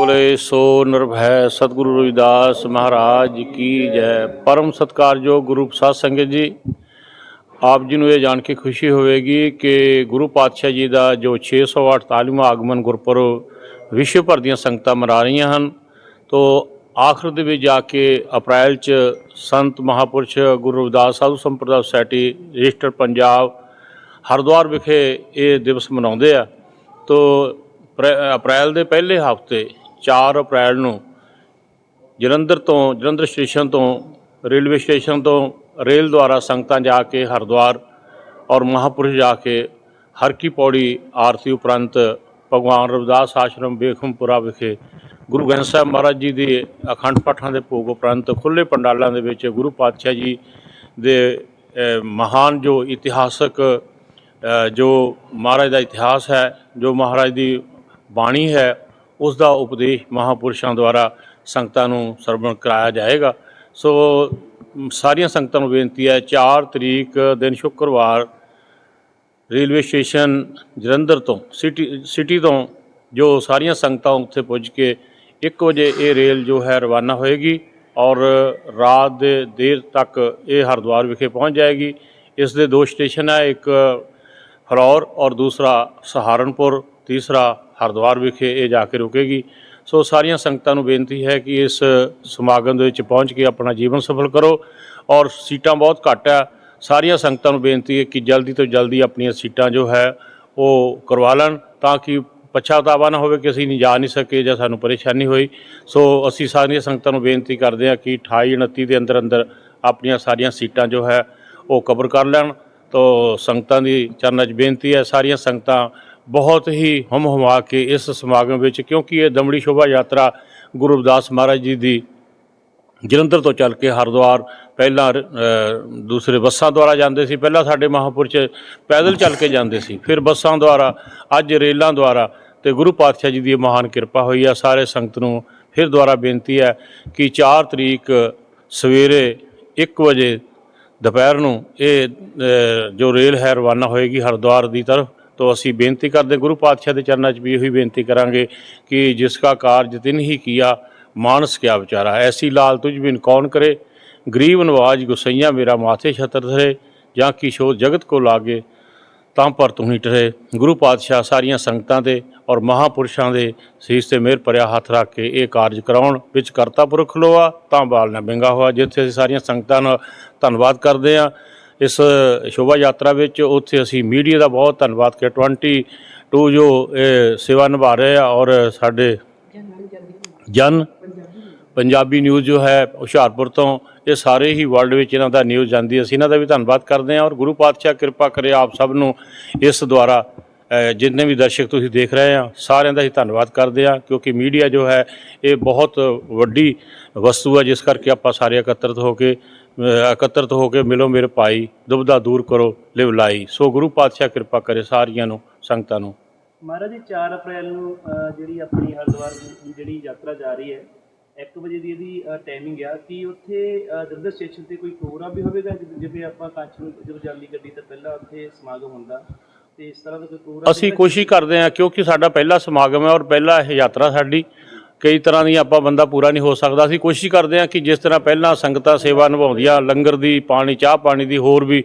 ਬੋਲੇ, ਸੋ ਨਿਰਭੈ ਸਤਿਗੁਰੂ ਰਵਿਦਾਸ ਮਹਾਰਾਜ ਕੀ ਜੈ। ਪਰਮ ਸਤਕਾਰਯੋਗ ਗੁਰੂ ਪ੍ਰਸਾਦ ਸੰਗਤ ਜੀ, ਆਪ ਜੀ ਨੂੰ ਇਹ ਜਾਣ ਕੇ ਖੁਸ਼ੀ ਹੋਵੇਗੀ ਕਿ ਗੁਰੂ ਪਾਤਸ਼ਾਹ ਜੀ ਦਾ ਜੋ 648ਵਾਂ ਆਗਮਨ ਗੁਰਪੁਰਬ ਵਿਸ਼ਵ ਭਰ ਦੀਆਂ ਸੰਗਤਾਂ ਮਨਾ ਰਹੀਆਂ ਹਨ, ਤੋ ਆਖਰ ਦੇ ਵਿੱਚ ਜਾ ਕੇ ਅਪ੍ਰੈਲ ਚ ਸੰਤ ਮਹਾਪੁਰਸ਼ ਗੁਰੂ ਰਵਿਦਾਸ ਸਾਧੂ ਸੰਪਰਦਾ ਸੋਸਾਇਟੀ ਰਜਿਸਟਰ ਪੰਜਾਬ ਹਰਿਦੁਆਰ ਵਿਖੇ ਇਹ ਦਿਵਸ ਮਨਾਉਂਦੇ ਆ। ਤੋ ਅਪ੍ਰੈਲ ਦੇ ਪਹਿਲੇ ਹਫ਼ਤੇ 4 ਅਪ੍ਰੈਲ ਨੂੰ ਜਲੰਧਰ ਤੋਂ, ਜਲੰਧਰ ਸਟੇਸ਼ਨ ਤੋਂ, ਰੇਲਵੇ ਸਟੇਸ਼ਨ ਤੋਂ ਰੇਲ ਦੁਆਰਾ ਸੰਗਤਾਂ ਜਾ ਕੇ ਹਰਿਦੁਆਰ ਔਰ ਮਹਾਪੁਰਸ਼ ਜਾ ਕੇ ਹਰ ਕੀ ਪੌੜੀ ਆਰਤੀ ਉਪਰੰਤ ਭਗਵਾਨ ਰਵਿਦਾਸ ਆਸ਼ਰਮ ਬੇਖਮਪੁਰਾ ਵਿਖੇ ਗੁਰੂ ਗ੍ਰੰਥ ਸਾਹਿਬ ਮਹਾਰਾਜ ਜੀ ਦੇ ਅਖੰਡ ਪਾਠਾਂ ਦੇ ਭੋਗ ਉਪਰੰਤ ਖੁੱਲੇ ਪੰਡਾਲਾਂ ਦੇ ਵਿੱਚ ਗੁਰੂ ਪਾਤਸ਼ਾਹ ਜੀ ਦੇ ਮਹਾਨ ਜੋ ਇਤਿਹਾਸਕ ਜੋ ਮਹਾਰਾਜ ਦਾ ਇਤਿਹਾਸ ਹੈ, ਜੋ ਮਹਾਰਾਜ ਦੀ ਬਾਣੀ ਹੈ ਉਸ ਦਾ ਉਪਦੇਸ਼ ਮਹਾਪੁਰਸ਼ਾਂ ਦੁਆਰਾ ਸੰਗਤਾਂ ਨੂੰ ਸਰਵਣ ਕਰਾਇਆ ਜਾਏਗਾ। ਸੋ ਸਾਰੀਆਂ ਸੰਗਤਾਂ ਨੂੰ ਬੇਨਤੀ ਹੈ 4 ਤਰੀਕ ਦਿਨ ਸ਼ੁੱਕਰਵਾਰ ਰੇਲਵੇ ਸਟੇਸ਼ਨ ਜਲੰਧਰ ਤੋਂ, ਸਿਟੀ ਸਿਟੀ ਤੋਂ ਜੋ ਸਾਰੀਆਂ ਸੰਗਤਾਂ ਉੱਥੇ ਪੁੱਜ ਕੇ 1 ਵਜੇ ਇਹ ਰੇਲ ਜੋ ਹੈ ਰਵਾਨਾ ਹੋਏਗੀ ਔਰ ਰਾਤ ਦੇ ਦੇਰ ਤੱਕ ਇਹ ਹਰਿਦੁਆਰ ਵਿਖੇ ਪਹੁੰਚ ਜਾਏਗੀ। ਇਸ ਦੇ ਦੋ ਸਟੇਸ਼ਨ ਹੈ, ਇੱਕ ਫਲੌਰ ਔਰ ਦੂਸਰਾ ਸਹਾਰਨਪੁਰ। ਤੀਸਰਾ ਹਰਿਦੁਆਰ ਵਿਖੇ ਇਹ ਜਾ ਕੇ ਰੁਕੇਗੀ। ਸੋ ਸਾਰੀਆਂ ਸੰਗਤਾਂ ਨੂੰ ਬੇਨਤੀ ਹੈ ਕਿ ਇਸ ਸਮਾਗਮ ਦੇ ਵਿੱਚ ਪਹੁੰਚ ਕੇ ਆਪਣਾ ਜੀਵਨ ਸਫਲ ਕਰੋ ਔਰ ਸੀਟਾਂ ਬਹੁਤ ਘੱਟ ਹੈ ਸਾਰੀਆਂ ਸੰਗਤਾਂ ਨੂੰ ਬੇਨਤੀ ਹੈ ਕਿ ਜਲਦੀ ਤੋਂ ਜਲਦੀ ਆਪਣੀਆਂ ਸੀਟਾਂ ਜੋ ਹੈ ਉਹ ਕਰਵਾ ਲੈਣ ਤਾਂ ਕਿ ਪਛਤਾਵਾ ਨਾ ਹੋਵੇ ਕਿ ਅਸੀਂ ਨਹੀਂ ਜਾ ਨਹੀਂ ਸਕੇ ਜਾਂ ਸਾਨੂੰ ਪਰੇਸ਼ਾਨੀ ਹੋਈ। ਸੋ ਅਸੀਂ ਸਾਰੀਆਂ ਸੰਗਤਾਂ ਨੂੰ ਬੇਨਤੀ ਕਰਦੇ ਹਾਂ ਕਿ 28 29 ਦੇ ਅੰਦਰ ਅੰਦਰ ਆਪਣੀਆਂ ਸਾਰੀਆਂ ਸੀਟਾਂ ਜੋ ਹੈ ਉਹ ਕਵਰ ਕਰ ਲੈਣ। ਤੋ ਸੰਗਤਾਂ ਦੀ ਚਰਨਾਂ 'ਚ ਬੇਨਤੀ ਹੈ ਸਾਰੀਆਂ ਸੰਗਤਾਂ ਬਹੁਤ ਹੀ ਹਮ ਹਮਾ ਕੇ ਇਸ ਸਮਾਗਮ ਵਿੱਚ, ਕਿਉਂਕਿ ਇਹ ਦਮੜੀ ਸ਼ੋਭਾ ਯਾਤਰਾ ਗੁਰੂ ਰਵਿਦਾਸ ਮਹਾਰਾਜ ਜੀ ਦੀ ਜਲੰਧਰ ਤੋਂ ਚੱਲ ਕੇ ਹਰਿਦੁਆਰ, ਪਹਿਲਾਂ ਦੂਸਰੇ ਬੱਸਾਂ ਦੁਆਰਾ ਜਾਂਦੇ ਸੀ, ਪਹਿਲਾਂ ਸਾਡੇ ਮਹਾਂਪੁਰਸ਼ ਪੈਦਲ ਚੱਲ ਕੇ ਜਾਂਦੇ ਸੀ, ਫਿਰ ਬੱਸਾਂ ਦੁਆਰਾ, ਅੱਜ ਰੇਲਾਂ ਦੁਆਰਾ, ਤੇ ਗੁਰੂ ਪਾਤਸ਼ਾਹ ਜੀ ਦੀ ਇਹ ਮਹਾਨ ਕਿਰਪਾ ਹੋਈ ਆ, ਸਾਰੇ ਸੰਗਤ ਨੂੰ ਫਿਰ ਦੁਆਰਾ ਬੇਨਤੀ ਹੈ ਕਿ 4 ਤਰੀਕ ਸਵੇਰੇ 1 ਵਜੇ ਦੁਪਹਿਰ ਨੂੰ ਇਹ ਜੋ ਰੇਲ ਹੈ ਰਵਾਨਾ ਹੋਏਗੀ ਹਰਿਦੁਆਰ ਦੀ ਤਰਫ ਤੋਂ ਅਸੀਂ ਬੇਨਤੀ ਕਰਦੇ ਗੁਰੂ ਪਾਤਸ਼ਾਹ ਦੇ ਚਰਨਾਂ 'ਚ ਵੀ ਇਹੀ ਬੇਨਤੀ ਕਰਾਂਗੇ ਕਿ ਜਿਸ ਕਾ ਕਾਰਜ ਤਿਨ ਹੀ ਕੀਆ, ਮਾਨਸ ਕਿਆ ਵਿਚਾਰਾ ਐਸੀ ਲਾਲ ਤੁਝ ਬਿਨ ਕੌਣ ਕਰੇ? ਗਰੀਬ ਨਵਾਜ ਗੁਸਈਆ ਮੇਰਾ ਮਾਥੇ ਛਤਰ ਧਰੇ, ਜਾਂ ਕਿਸ਼ੋਰ ਸ਼ੋਧ ਜਗਤ ਕੋ ਲਾਗੇ, ਤਾਂ ਪਰ ਤੂੰ ਹੀ ਟਰੇ। ਗੁਰੂ ਪਾਤਸ਼ਾਹ ਸਾਰੀਆਂ ਸੰਗਤਾਂ ਦੇ ਔਰ ਮਹਾਪੁਰਸ਼ਾਂ ਦੇ ਸੀਸ ਤੇ ਮਿਹਰ ਭਰਿਆ ਹੱਥ ਰੱਖ ਕੇ ਇਹ ਕਾਰਜ ਕਰਾਉਣ ਵਿੱਚ ਕਰਤਾ ਪੁਰਖ ਲੋਆ ਤਾਂ ਬਾਲ ਨਾ ਬਿੰਗਾ ਹੋਆ। ਜਿੱਥੇ ਅਸੀਂ ਸਾਰੀਆਂ ਸੰਗਤਾਂ ਦਾ ਧੰਨਵਾਦ ਕਰਦੇ ਹਾਂ ਇਸ ਸ਼ੋਭਾ ਯਾਤਰਾ ਵਿੱਚ ਉੱਥੇ ਅਸੀਂ ਮੀਡੀਆ ਦਾ ਬਹੁਤ ਧੰਨਵਾਦ ਕਿ 22 ਜੋ ਇਹ ਸੇਵਾ ਨਿਭਾ ਰਹੇ ਆ ਔਰ ਸਾਡੇ ਜਨ ਪੰਜਾਬੀ ਨਿਊਜ਼ ਜੋ ਹੈ ਹੁਸ਼ਿਆਰਪੁਰ ਤੋਂ, ਇਹ ਸਾਰੇ ਹੀ ਵਰਲਡ ਵਿੱਚ ਇਹਨਾਂ ਦਾ ਨਿਊਜ਼ ਜਾਂਦੀ ਹੈ। ਅਸੀਂ ਇਹਨਾਂ ਦਾ ਵੀ ਧੰਨਵਾਦ ਕਰਦੇ ਹਾਂ ਔਰ ਗੁਰੂ ਪਾਤਸ਼ਾਹ ਕਿਰਪਾ ਕਰੇ ਆਪ ਸਭ ਨੂੰ ਇਸ ਦੁਆਰਾ ਜਿੰਨੇ ਵੀ ਦਰਸ਼ਕ ਤੁਸੀਂ ਦੇਖ ਰਹੇ ਆ, ਸਾਰਿਆਂ ਦਾ ਹੀ ਧੰਨਵਾਦ ਕਰਦੇ ਆ ਕਿਉਂਕਿ ਮੀਡੀਆ ਜੋ ਹੈ ਇਹ ਬਹੁਤ ਵੱਡੀ ਵਸਤੂ ਹੈ ਜਿਸ ਕਰਕੇ ਆਪਾਂ ਸਾਰੇ ਇਕੱਤਰਤ ਹੋ ਕੇ ਇਕੱਤਰਤ ਹੋ ਕੇ ਮਿਲੋ ਮੇਰੇ ਭਾਈ ਦੁਬਦਾ ਦੂਰ ਕਰੋ ਲਿਵ ਲਾਈ। ਸੋ ਗੁਰੂ ਪਾਤਸ਼ਾਹ ਕਿਰਪਾ ਕਰੇ ਸਾਰੀਆਂ ਨੂੰ ਸੰਗਤਾਂ ਨੂੰ। ਮਹਾਰਾਜ ਜੀ 4 ਅਪ੍ਰੈਲ ਨੂੰ ਜਿਹੜੀ ਆਪਣੀ ਹਰਿਦੁਆਰ ਦੀ ਜਿਹੜੀ ਯਾਤਰਾ ਜਾ ਰਹੀ ਹੈ 1 ਵਜੇ ਦੀ ਇਹਦੀ ਟਾਈਮਿੰਗ ਆ। ਕੀ ਉੱਥੇ ਜਲੰਧਰ ਸਟੇਸ਼ਨ ਤੇ ਕੋਈ ਪ੍ਰੋਗਰਾਮ ਵੀ ਹੋਵੇਗਾ? ਜਿਵੇਂ ਆਪਾਂ ਕੱਚ ਨੂੰ ਜਦੋਂ ਜਾਂਦੀ ਗੱਡੀ ਤੋਂ ਪਹਿਲਾਂ ਉੱਥੇ ਸਮਾਗਮ ਹੁੰਦਾ ਤੇ ਇਸ ਤਰ੍ਹਾਂ ਦਾ ਕੋਈ ਪ੍ਰੋਗਰਾਮ ਅਸੀਂ ਕੋਸ਼ਿਸ਼ ਕਰਦੇ ਹਾਂ ਕਿਉਂਕਿ ਸਾਡਾ ਪਹਿਲਾ ਸਮਾਗਮ ਹੈ ਔਰ ਪਹਿਲਾ ਇਹ ਯਾਤਰਾ ਸਾਡੀ। ਕਈ ਤਰ੍ਹਾਂ ਦੀ ਆਪਾਂ ਬੰਦਾ ਪੂਰਾ ਨਹੀਂ ਹੋ ਸਕਦਾ। ਅਸੀਂ ਕੋਸ਼ਿਸ਼ ਕਰਦੇ ਹਾਂ ਕਿ ਜਿਸ ਤਰ੍ਹਾਂ ਪਹਿਲਾਂ ਸੰਗਤਾਂ ਸੇਵਾ ਨਿਭਾਉਂਦੀਆਂ, ਲੰਗਰ ਦੀ ਪਾਣੀ, ਚਾਹ ਪਾਣੀ ਦੀ ਹੋਰ ਵੀ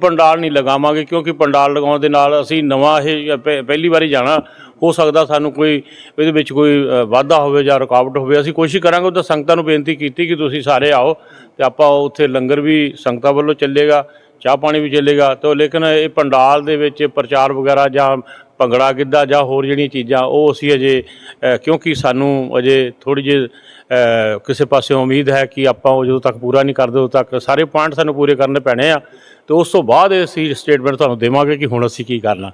ਪੰਡਾਲ ਨਹੀਂ ਲਗਾਵਾਂਗੇ ਕਿਉਂਕਿ ਪੰਡਾਲ ਲਗਾਉਣ ਦੇ ਨਾਲ ਅਸੀਂ ਨਵਾਂ ਇਹ ਪਹਿਲੀ ਵਾਰੀ ਜਾਣਾ। ਹੋ ਸਕਦਾ ਸਾਨੂੰ ਕੋਈ ਇਹਦੇ ਵਿੱਚ ਕੋਈ ਵਾਧਾ ਹੋਵੇ ਜਾਂ ਰੁਕਾਵਟ ਹੋਵੇ। ਅਸੀਂ ਕੋਸ਼ਿਸ਼ ਕਰਾਂਗੇ ਉਹਦਾ ਸੰਗਤਾਂ ਨੂੰ ਬੇਨਤੀ ਕੀਤੀ ਕਿ ਤੁਸੀਂ ਸਾਰੇ ਆਓ ਤੇ ਆਪਾਂ ਉੱਥੇ ਲੰਗਰ ਵੀ ਸੰਗਤਾਂ ਵੱਲੋਂ ਚੱਲੇਗਾ, ਚਾਹ ਪਾਣੀ ਵੀ ਚੱਲੇਗਾ। ਤਾਂ ਲੇਕਿਨ ਇਹ ਪੰਡਾਲ ਦੇ ਵਿੱਚ ਪ੍ਰਚਾਰ ਵਗੈਰਾ ਜਾਂ ਭੰਗੜਾ ਗਿੱਧਾ ਜਾਂ ਹੋਰ ਜਿਹੜੀਆਂ ਚੀਜ਼ਾਂ, ਉਹ ਅਸੀਂ ਅਜੇ ਕਿਉਂਕਿ ਸਾਨੂੰ ਅਜੇ ਥੋੜੀ ਜਿਹੀ ਕਿਸੇ ਪਾਸਿਓਂ ਉਮੀਦ ਹੈ ਕਿ ਆਪਾਂ ਉਹ ਜਦੋਂ ਤੱਕ ਪੂਰਾ ਨਹੀਂ ਕਰਦੇ, ਉਦੋਂ ਤੱਕ ਸਾਰੇ ਪੁਆਇੰਟ ਸਾਨੂੰ ਪੂਰੇ ਕਰਨੇ ਪੈਣੇ ਆ। ਤੇ ਉਸ ਤੋਂ ਬਾਅਦ ਅਸੀਂ ਸਟੇਟਮੈਂਟ ਤੁਹਾਨੂੰ ਦੇਵਾਂਗੇ ਕਿ ਹੁਣ ਅਸੀਂ ਕੀ ਕਰਨਾ।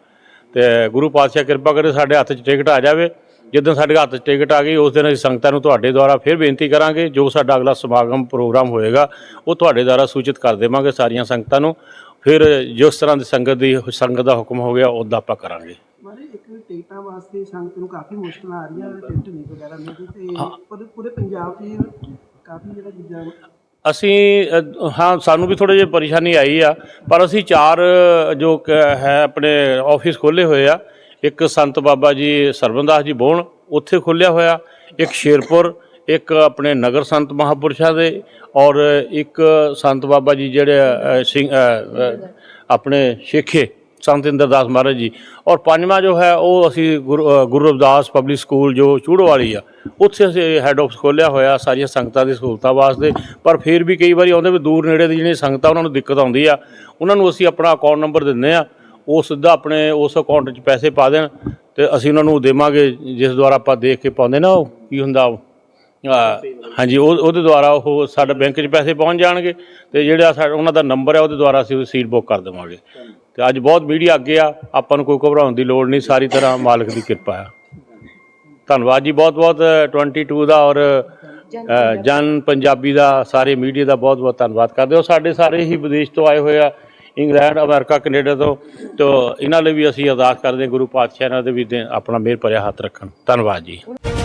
ਤੇ ਗੁਰੂ ਪਾਤਸ਼ਾਹ ਕਿਰਪਾ ਕਰੇ ਸਾਡੇ ਹੱਥ 'ਚ ਟਿਕਟ ਆ ਜਾਵੇ। ਜਦੋਂ ਸਾਡੇ ਹੱਥ 'ਚ ਟਿਕਟ ਆ ਗਈ, ਉਸ ਦਿਨ ਅਸੀਂ ਸੰਗਤਾਂ ਨੂੰ ਤੁਹਾਡੇ ਦੁਆਰਾ ਫਿਰ ਬੇਨਤੀ ਕਰਾਂਗੇ, ਜੋ ਸਾਡਾ ਅਗਲਾ ਸਮਾਗਮ ਪ੍ਰੋਗਰਾਮ ਹੋਏਗਾ, ਉਹ ਤੁਹਾਡੇ ਦੁਆਰਾ ਸੂਚਿਤ ਕਰ ਦੇਵਾਂਗੇ ਸਾਰੀਆਂ ਸੰਗਤਾਂ ਨੂੰ। ਫਿਰ ਜਿਸ ਤਰ੍ਹਾਂ ਦੀ ਸੰਗਤ ਦੀ, ਸੰਗਤ ਦਾ ਹੁਕਮ ਹੋ ਗਿਆ ਉਦਾਂ ਆਪਾਂ ਕਰਾਂਗੇ। ਮਾਰੇ ਇੱਕ ਟਿਕਟਾਂ ਵਾਸਤੇ ਸੰਗਤ ਨੂੰ ਕਾਫੀ ਮੁਸ਼ਕਲਾਂ ਆ ਰਹੀਆਂ ਟਿਕਟ ਨਹੀਂ ਵਗੈਰਾ ਮਿਲਦੀ ਤੇ ਪੂਰੇ ਪੂਰੇ ਪੰਜਾਬ 'ਚ ਹੀ ਕਾਫੀ ਜਿਹੜਾ ਦੂਜਾ ਅਸੀਂ ਹਾਂ ਸਾਨੂੰ ਵੀ ਥੋੜੀ ਜਿਹੀ ਪਰੇਸ਼ਾਨੀ ਆਈ ਆ ਪਰ ਅਸੀਂ ਚਾਰ ਜੋ ਹੈ ਆਪਣੇ ਆਫਿਸ ਖੋਲੇ ਹੋਏ ਆ ਇੱਕ ਸੰਤ ਬਾਬਾ ਜੀ ਸਰਬਨਦਾਸ ਜੀ ਬੋਣ ਉੱਥੇ ਖੋਲਿਆ ਹੋਇਆ ਇੱਕ ਸ਼ੇਰਪੁਰ ਇੱਕ ਆਪਣੇ ਨਗਰ ਸੰਤ ਮਹਾਪੁਰਸ਼ਾਂ ਦੇ ਔਰ ਇੱਕ ਸੰਤ ਬਾਬਾ ਜੀ ਜਿਹੜੇ ਸਿੰਘ ਆਪਣੇ ਸ਼ੇਖੇ ਸੰਤ ਇੰਦਰਦਾਸ ਮਹਾਰਾਜ ਜੀ। ਔਰ ਪੰਜਵਾਂ ਜੋ ਹੈ, ਉਹ ਅਸੀਂ ਗੁਰੂ ਗੁਰੂ ਰਵਿਦਾਸ ਪਬਲਿਕ ਸਕੂਲ ਜੋ ਚੂੜੋ ਵਾਲੀ ਆ, ਉੱਥੇ ਅਸੀਂ ਹੈੱਡ ਆਫਿਸ ਖੋਲ੍ਹਿਆ ਹੋਇਆ ਸਾਰੀਆਂ ਸੰਗਤਾਂ ਦੀ ਸਹੂਲਤਾਂ ਵਾਸਤੇ। ਪਰ ਫਿਰ ਵੀ ਕਈ ਵਾਰੀ ਆਉਂਦੇ ਵੀ ਦੂਰ ਨੇੜੇ ਦੀ ਜਿਹੜੀਆਂ ਸੰਗਤਾਂ, ਉਹਨਾਂ ਨੂੰ ਦਿੱਕਤ ਆਉਂਦੀ ਆ। ਉਹਨਾਂ ਨੂੰ ਅਸੀਂ ਆਪਣਾ ਅਕਾਊਂਟ ਨੰਬਰ ਦਿੰਦੇ ਆ, ਉਹ ਸਿੱਧਾ ਆਪਣੇ ਉਸ ਅਕਾਊਂਟ 'ਚ ਪੈਸੇ ਪਾ ਦੇਣ ਤੇ ਅਸੀਂ ਉਹਨਾਂ ਨੂੰ ਦੇਵਾਂਗੇ, ਜਿਸ ਦੁਆਰਾ ਆਪਾਂ ਦੇਖ ਕੇ ਪਾਉਂਦੇ ਨਾ ਉਹ, ਕੀ ਹੁੰਦਾ ਉਹ। ਹਾਂਜੀ ਉਹ ਉਹਦੇ ਦੁਆਰਾ ਉਹ ਸਾਡੇ ਬੈਂਕ 'ਚ ਪੈਸੇ ਪਹੁੰਚ ਜਾਣਗੇ ਤੇ ਜਿਹੜਾ ਸਾਡਾ ਉਹਨਾਂ ਦਾ ਨੰਬਰ ਹੈ ਉਹਦੇ ਦੁਆਰਾ ਅਸੀਂ ਉਹ ਸੀਟ ਬੁੱਕ ਕਰ ਦੇਵਾਂਗੇ। ਤੇ ਅੱਜ ਬਹੁਤ ਮੀਡੀਆ ਅੱਗੇ ਆ ਆਪਾਂ ਨੂੰ ਕੋਈ ਘਬਰਾਉਣ ਦੀ ਲੋੜ ਨਹੀਂ ਸਾਰੀ ਤਰ੍ਹਾਂ ਮਾਲਕ ਦੀ ਕਿਰਪਾ ਹੈ ਧੰਨਵਾਦ ਜੀ ਬਹੁਤ ਬਹੁਤ 22 ਦਾ ਔਰ ਜਨ ਪੰਜਾਬੀ ਦਾ। ਸਾਰੇ ਮੀਡੀਆ ਦਾ ਬਹੁਤ ਬਹੁਤ ਧੰਨਵਾਦ ਕਰਦੇ ਹਾਂ। ਸਾਡੇ ਸਾਰੇ ਹੀ ਵਿਦੇਸ਼ ਤੋਂ ਆਏ ਹੋਏ ਆ ਇੰਗਲੈਂਡ ਅਮਰੀਕਾ ਕੈਨੇਡਾ ਤੋਂ। ਤੋਂ ਇਹਨਾਂ ਲਈ ਵੀ ਅਸੀਂ ਅਰਦਾਸ ਕਰਦੇ ਹਾਂ ਗੁਰੂ ਪਾਤਸ਼ਾਹ ਇਹਨਾਂ ਦੇ ਵੀ ਆਪਣਾ ਮਿਹਰ ਭਰਿਆ ਹੱਥ ਰੱਖਣ। ਧੰਨਵਾਦ ਜੀ।